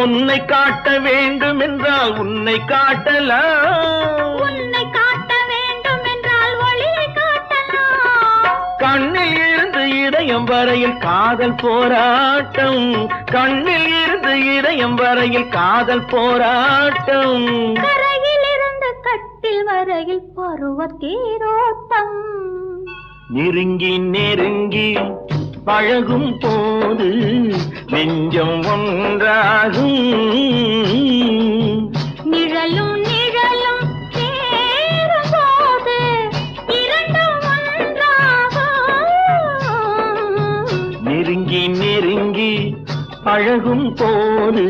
பொன்னை காட்ட வேண்டும் என்றால் உன்னை காட்டலாம். உன்னை காட்ட வேண்டும் என்றால் ஒளியை காட்டலாம். கண்ணில் இருந்து இதயம் வரையில் காதல் போராட்டம். கண்ணில் இருந்து இதயம் வரையில் காதல் போராட்டம். கரையில் இருந்து கட்டில் வரையில் பருவ தேரோட்டம். நெருங்கி நெருங்கி பழகும் போது நெஞ்சம் ஒன்றாகும். நிழலும் நிழலும் சேரும் போது இரண்டும் ஒன்றாகும். நெருங்கி நெருங்கி பழகும் போது